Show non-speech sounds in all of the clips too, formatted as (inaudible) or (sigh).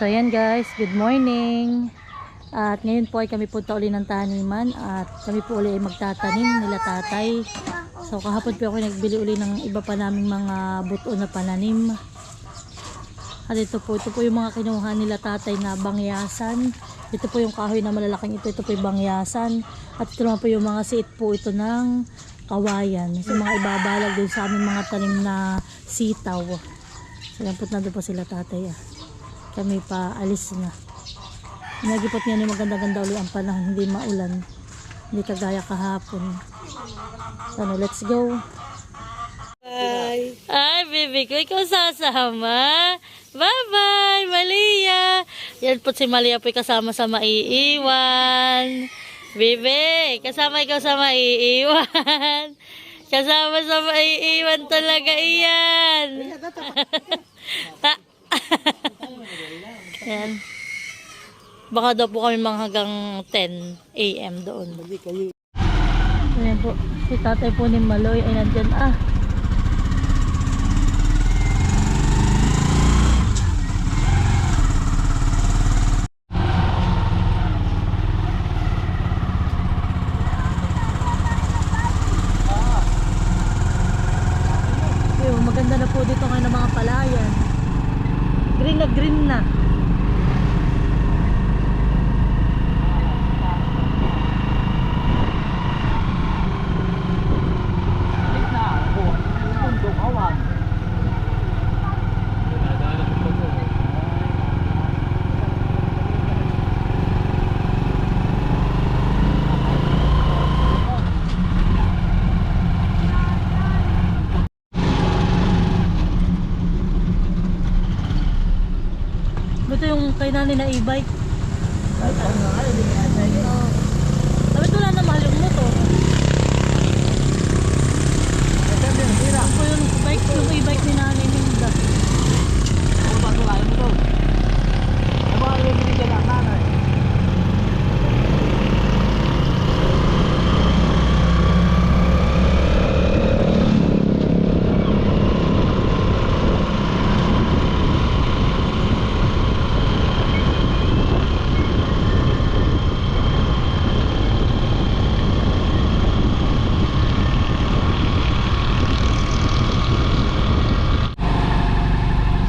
So yan guys, good morning. At ngayon po ay kami punta uli ng taniman at kami po uli ay magtatanim nila tatay. So kahapon po ako nagbili uli ng iba pa naming mga buto na pananim. At ito po, ito po yung mga kinuha nila tatay na bangyasan. Ito po yung kahoy na malalaking ito, ito po yung bangyasan. At ito po yung mga siit po ito ng kawayan. So mga ibabalag din sa aming mga tanim na sitaw. So yan po nandun po sila tatay ah. Kami pa alis na. Nagipot niya ni maganda-ganda uli ang panahon, hindi maulan. Hindi kagaya kahapon. Ano, let's go. Bye. Ay, baby ko, ikaw sasama. Bye-bye, Malia. Yan po si Malia po kasama sa maiiwan. Bebe, kasama ikaw sa maiiwan. (laughs) Kasama sa maiiwan talaga iyan. (laughs) (laughs) Yan. Baka daw po kami mga hanggang 10 a.m. doon. Ayan po, si tatay po ni Maloy ay nandyan ah. Maganda na po dito ngayon ng mga palayan. Green na green na ako. Bundok awan. Ito yung kay nanay na e-bike. Ay, ano nga, hindi nga sa'yo. Sabi wala na mahal yung motor. Ito din, tira. Ako yung bike, yung e-bike ni nanay Linda. Ano ba ito kaya mo to? Ano ba yung binigyan ng nanay?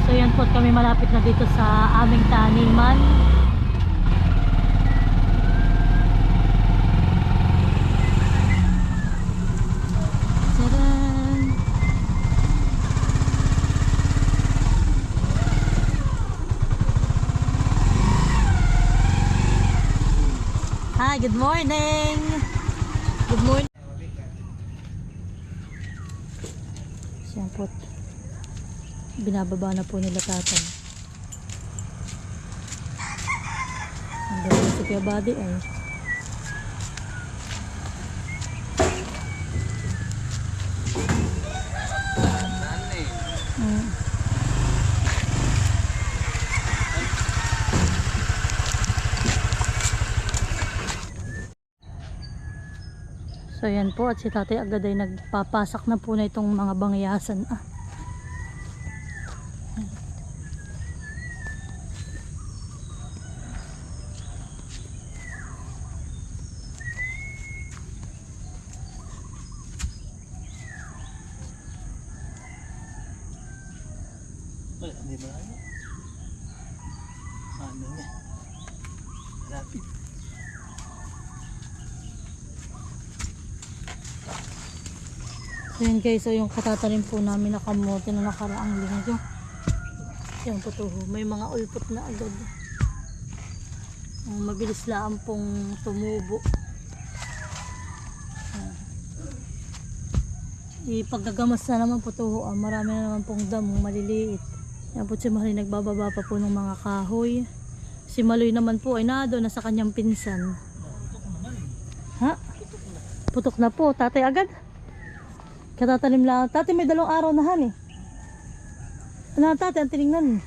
So yan po kami malapit na dito sa aming taniman. Hi, good morning! Good morning! Siyan po binababa na po nila tatay. Ang galing si Kuya Buddy ay. Mm. So yan po at si tatay agad ay nagpapasak na po na itong mga bangyasan. Ah. Wala, hindi ba ano? Ano nga? Lapit. So yun guys, yung katatanim po namin na kamote na nakaraang linggo. Yan po may mga ulpot na agad. Ang mabilis lang pong tumubo. Yan. Ipagkagamas na naman po to, ah, marami na naman pong damong maliliit. Po si Marie nagbababa pa po ng mga kahoy. Si Maloy naman po ay nado na sa kanyang pinsan. Ha? Putok na po, tatay agad. Katatanim lang. Tati may dalawang araw na han eh. Ano tati ang tinignan?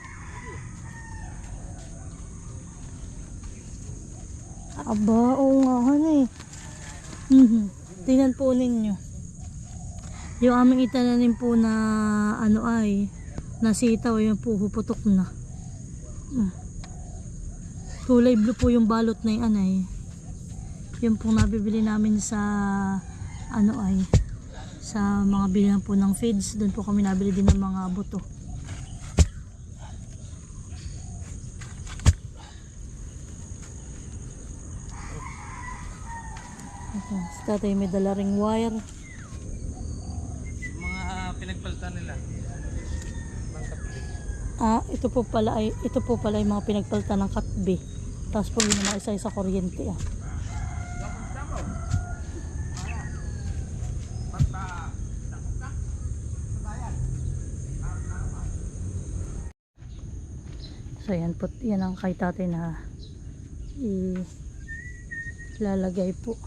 Aba, oo nga han eh. Mhm. Tingnan po ninyo. Yung aming itananim po na ano ay nasitaw yung po puputok na. Mm. Kulay blue po yung balot na yan ay. Yung pong nabibili namin sa ano ay sa mga bilihan po ng feeds. Doon po kami nabili din ng mga buto. Ito, tatay may dala ring wire. Mga pinagpalitan nila. Ah, ito po pala ay ito po pala yung mga pinagpalitan ng katbe. Tapos po yun yung mga isa-isa kuryente ah. So yan po, yan ang kay tatay na ilalagay po.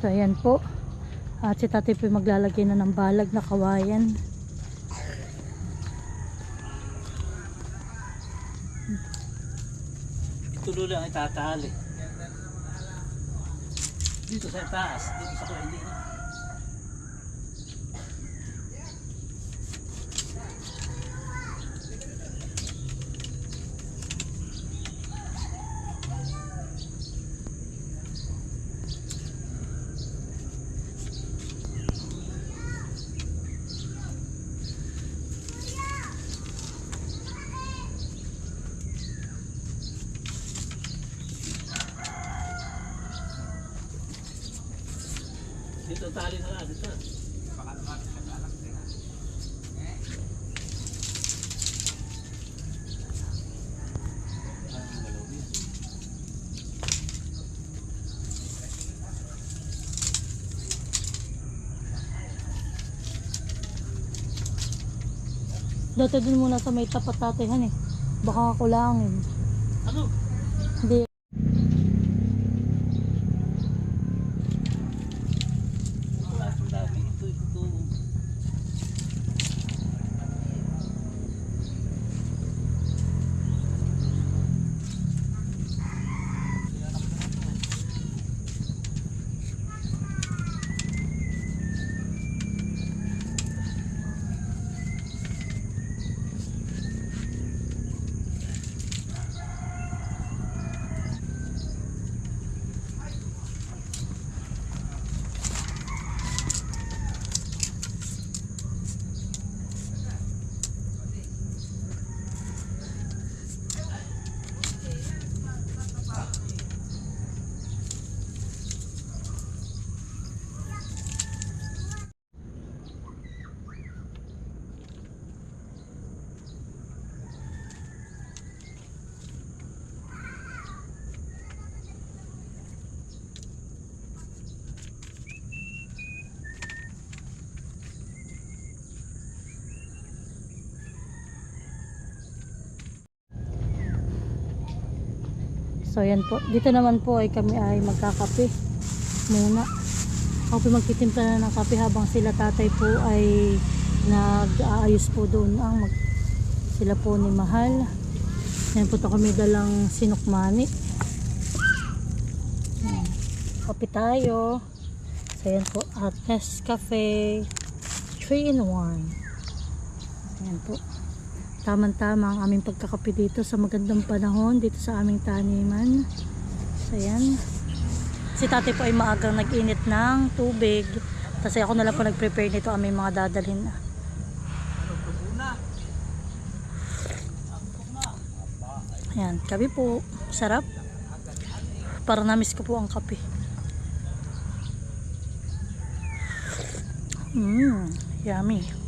So ayan po. At si tatay po maglalagay na ng balag na kawayan. Tulo lang ay tatali. Dito sa taas, dito sa kuha, hindi na. Dito tali na lang, dito. Dati dun muna sa may tapat tatay han eh. Baka kulangin. Ano? Hindi. Wala itong dami. Ito, ito. So yan po. Dito naman po ay kami ay magkakape muna. Ako po magtitimpla na ng kape habang sila tatay po ay nag-aayos po doon ang mag sila po ni Mahal. Yan po to kami dalang sinukmani. Kape tayo. So yan po at Nescafe 3 in 1. Yan po tamang-tama ang aming pagkakape dito sa magandang panahon dito sa aming taniman so yan si tatay po ay maagang nag-init ng tubig kasi ako na lang po nag-prepare nito aming mga dadalhin na Ayan, kape po. Sarap. Para namiss ko po ang kape. Mmm, yummy.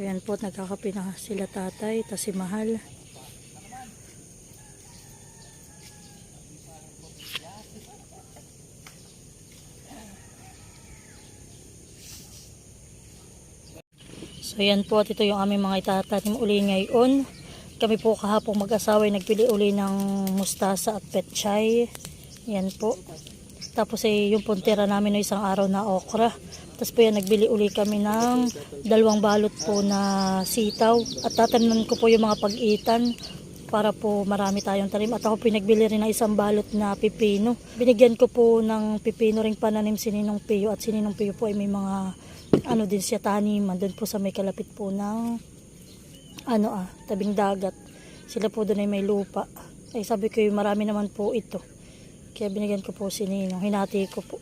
So yan po, nagkakape na sila tatay, tas si Mahal. So yan po at ito yung aming mga itatanim uli ngayon. Kami po kahapong mag-asawa ay nagpili uli ng mustasa at petchay. Yan po. Tapos ay yung puntera namin no isang araw na okra. Tapos po yan nagbili uli kami ng dalawang balot po na sitaw. At tatanan ko po yung mga pag-itan para po marami tayong tanim. At ako pinagbili rin ng isang balot na pipino. Binigyan ko po ng pipino ring pananim si Ninong Pio. At si Ninong Pio po ay may mga ano din siya taniman. Doon po sa may kalapit po ng ano ah, tabing dagat. Sila po doon ay may lupa. Ay sabi ko yung marami naman po ito. Kaya binigyan ko po si Ninong. Hinati ko po.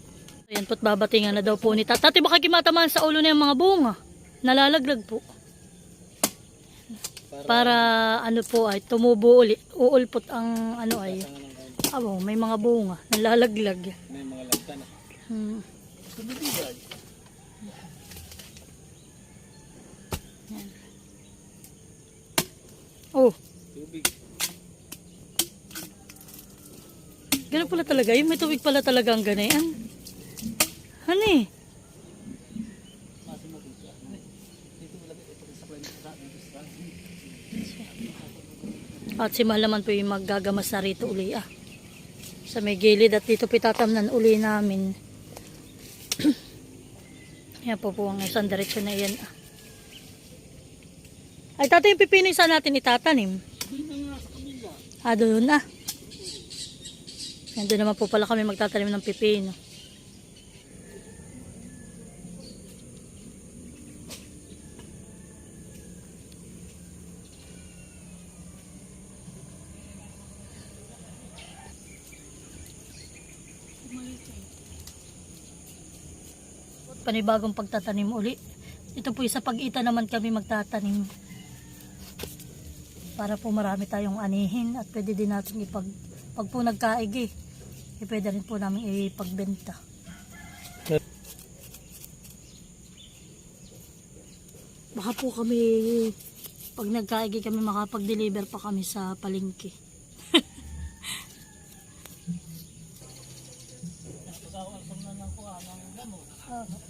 Ayan po't babatingan na daw po ni Tat. Tati baka kimatamaan sa ulo na yung mga bunga. Nalalaglag po. Para ano po ay tumubo uli. Uulpot ang ano ay. Abo, may mga bunga. Nalalaglag. May mga lagta na. Hmm. Tumibigay. Oh, Tubig. ganun pala talaga. Yung may tubig pala talaga ang ganayan. Ano eh? At si Mahal naman po yung maggagamas na rito uli ah. Sa may gilid at dito pitatamnan uli namin. (clears throat) Yan po po ang isang diretsyon na yan ah. Ay tatay yung pipino saan natin itatanim? Ah, doon na. Yan doon naman po pala kami magtatanim ng pipino. Panibagong pagtatanim uli. Ito po sa pag-ita naman kami magtatanim. Para po marami tayong anihin at pwede din natin ipag pag po nagkaig eh, pwede rin po namin ipagbenta. Baka po kami pag nagkaig eh, kami makapag-deliver pa kami sa palengke. (laughs)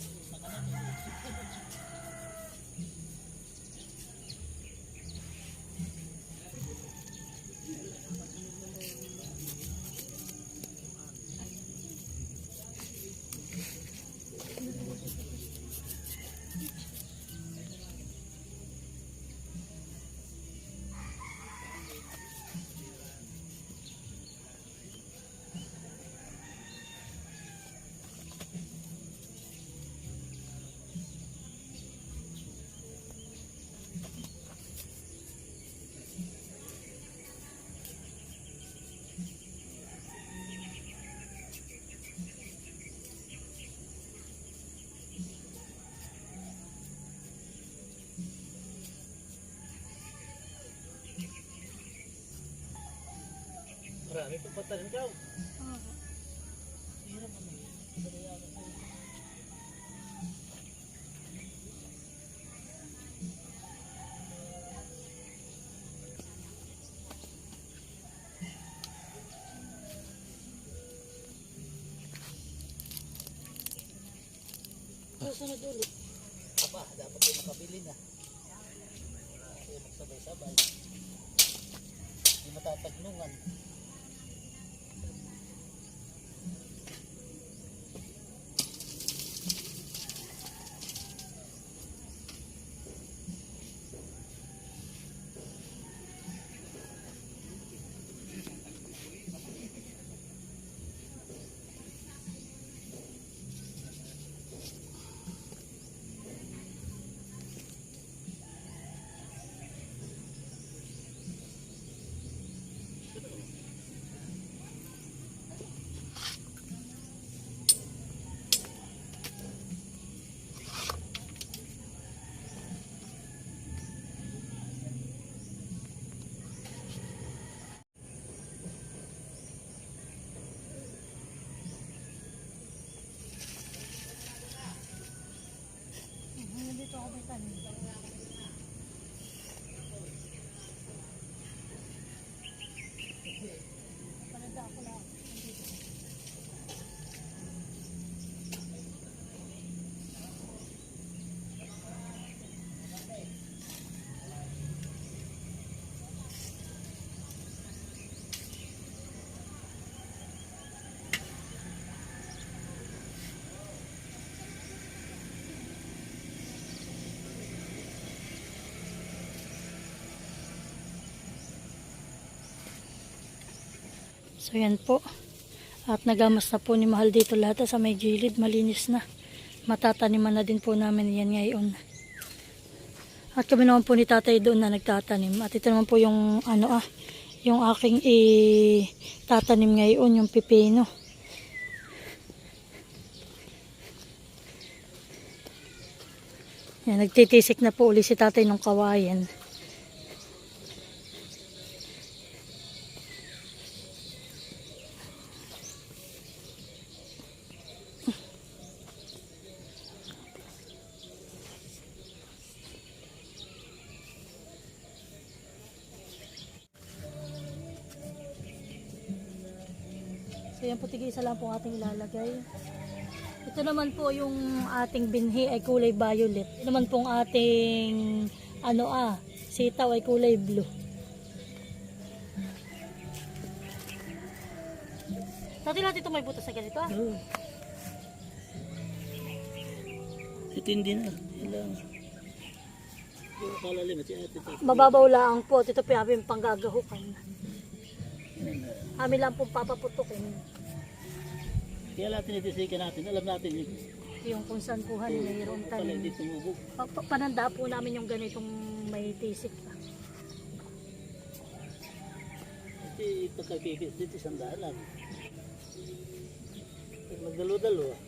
Marami pa patanim daw. Susunod ulit. Aba, dapat yung makabili na. Magsabay-sabay. Hindi matatagnungan. 嗯。So yan po. At nagamas na po ni Mahal dito lahat sa may gilid. Malinis na. Matataniman na din po namin yan ngayon. At kami naman po ni tatay doon na nagtatanim. At ito naman po yung ano ah, yung aking i-tatanim ngayon, yung pipino. Yan, nagtitisik na po uli si tatay ng kawayan. Ilalagay. Ito naman po yung ating binhi ay kulay violet. Ito naman po ang ating ano ah, sitaw ay kulay blue. Dati natin ito may butas sa ganito ah. Oo. Ito hindi na. Ilang. Kalalim at. Mababaw lang po. Ito po yung panggagahukan. Na. Amin lang pong papaputukin. Kaya natin itisikan natin. Alam natin yun. Yung kung saan po hani mayroong Pala tanim. hindi tumubog. Pa- pa- Pananda po namin yung ganitong may tisik pa. Ito pagkakikis dito sandaan lang. Pag magdalo-dalo ah.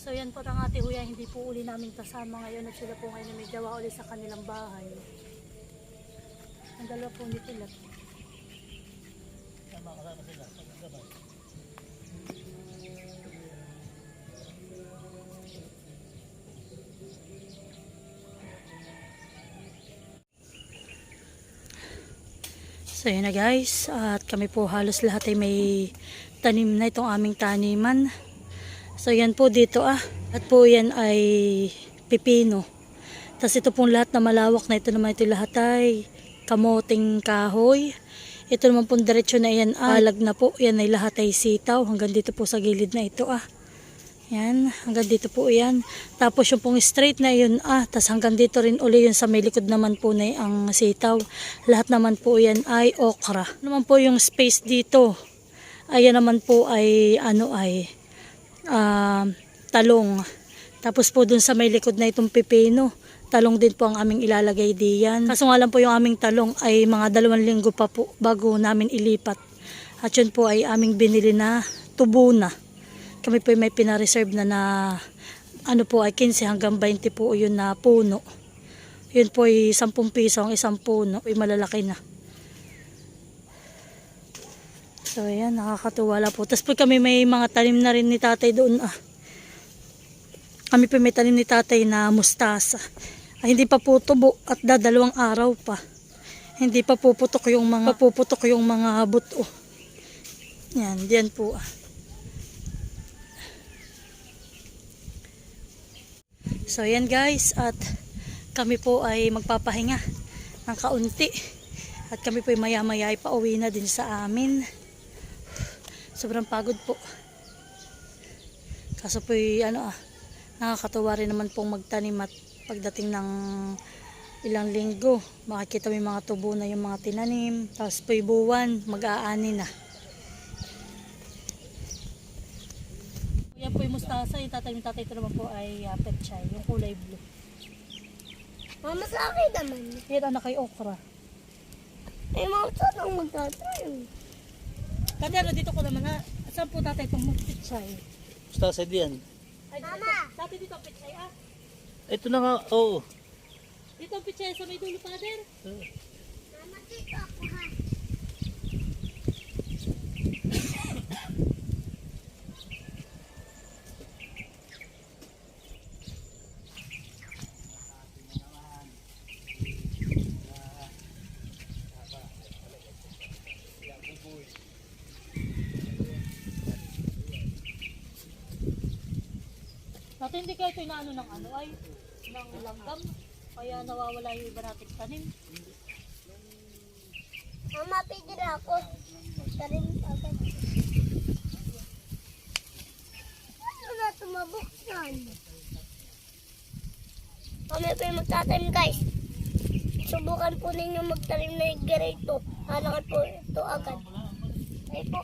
So yan po ang ate huya, hindi po uli namin kasama ngayon at sila po ngayon may gawa uli sa kanilang bahay. Ang dalawa po ni Pilat. Tama kasama sila. So yun na guys, at kami po halos lahat ay may tanim na itong aming taniman. So yan po dito ah, at po yan ay pipino. Tapos ito pong lahat na malawak na ito naman ito lahat ay kamoting kahoy. Ito naman pong diretsyo na yan, alag na po, yan ay lahat ay sitaw. Hanggang dito po sa gilid na ito ah. Yan, hanggang dito po yan. Tapos yung pong straight na yun, ah, tas hanggang dito rin uli yun sa may likod naman po na ang sitaw. Lahat naman po yan ay okra. Naman po yung space dito, ayan naman po ay, ano ay, ah, talong. Tapos po dun sa may likod na itong pipino, talong din po ang aming ilalagay diyan. Kaso nga lang po yung aming talong ay mga dalawang linggo pa po bago namin ilipat. At yun po ay aming binili na tubo na kami po ay may pinareserve na na ano po ay 15 hanggang 20 po yun na puno. Yun po ay 10 piso ang isang puno. Ay malalaki na. So ayan, nakakatuwala po. Tapos po kami may mga tanim na rin ni tatay doon ah. Kami po may tanim ni tatay na mustasa. Ay, hindi pa po tubo at dadalawang araw pa. Hindi pa puputok yung mga puputok yung mga buto. Yan, diyan po ah. So yan guys at kami po ay magpapahinga ng kaunti at kami po ay maya maya ay pauwi na din sa amin. Sobrang pagod po. Kaso po ano ah, nakakatuwa rin naman pong magtanim at pagdating ng ilang linggo makikita mo yung mga tubo na yung mga tinanim tapos po yung buwan mag-aani na. Yan po yung mustasa, yung tatay yung tatay ito naman po ay uh, petchay, yung kulay blue. Mama, sa akin naman. Yan anak kay okra. Eh, mama, saan ang magtatayo? Tatay, ano dito ko naman ha. Saan po tatay itong petchay? Basta sa diyan. Ay, Mama! Tatay dito ang petchay ah. Ito na nga. Oo. Dito ang petchay sa may dulo, father. Mama, dito inaano ng ano ay, ng langgam. Kaya nawawala yung iba nating tanim. Mama, na ako. Magtanim agad. Ano na tumabuksan? Kami po yung magtatanim guys. Subukan po ninyo magtanim na yung ganito. Halakan po ito agad. Ay po.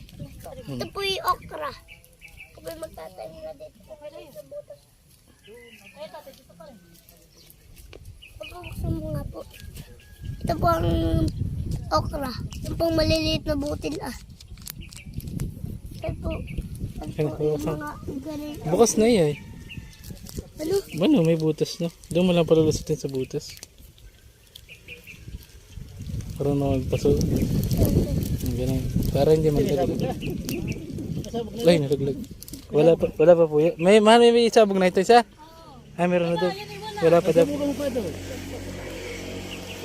Ito po yung okra. Yung magtatanim na dito. Okay na yung Pagkakasam mo nga po. Ito po ang okra. Yung pong maliliit na butil ah. Ito po. Ito po yung mga ganito. Bukas na eh. Ano? Ano, may butas no? Doon mo lang palulusutin sa butas. Para na magpaso. Ganun. Para hindi malaglag. Ay, nalaglag. Wala pa, wala pa po. May, mahal may isabog na ito isa? Ay, meron na doon. Wala pa daw.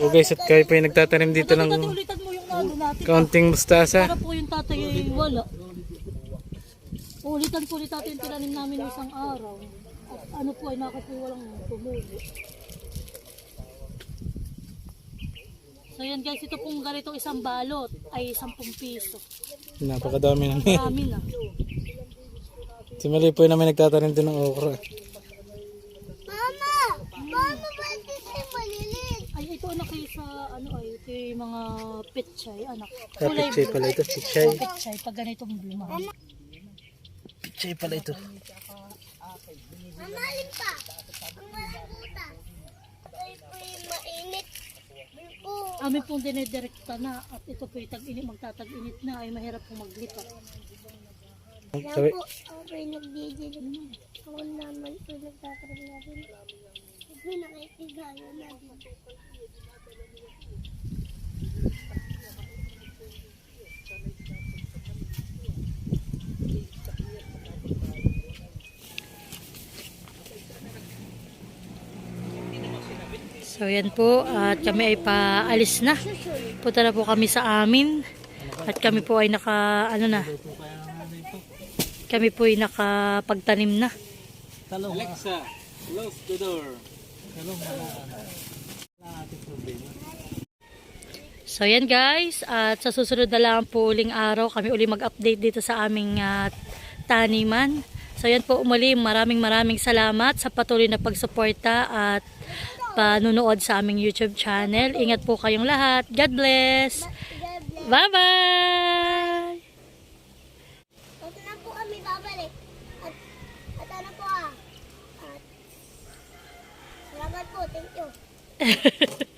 O guys, at kayo pa yung nagtatanim dito ng kaunting mustasa. Para po yung tatay ay wala. Ulitan po ulit natin yung tinanim namin ng isang araw. At ano po ay nakapay walang tumubo. So yan guys, ito pong ganito isang balot ay 10 piso. Napakadami na. Marami na. Si Mali po yung namin nagtatanim din ng okra. Mama! Mama, ba't ito yung maliliit? Ay ito anak kayo sa yung mga petchay anak. Ah, pichay pala ito. Pichay. Petchay pag ganitong luma. Pichay pala ito. Mama, alin pa? Ang malabutan. Ito po yung mainit. Po. Amin pong dinedirekta na at ito po yung tag-init, magtatag-init na ay mahirap pong maglipat. Yan Sabi, po, ako po yung nagdidilig. Ako naman po natin. Ako po yung nakikigaya So yan po at kami ay paalis na. Punta na po kami sa amin at kami po ay naka ano na. Kami po ay nakapagtanim na. Alexa, close the door. So yan guys, at sa susunod na lang po uling araw kami uli mag-update dito sa aming ah, taniman. So yan po umuli, maraming maraming salamat sa patuloy na pagsuporta at panunood sa aming YouTube channel. Ingat po kayong lahat. God bless! Bye-bye! At na po kami babalik. At, at ano po ah. At, salamat po, thank you. (laughs)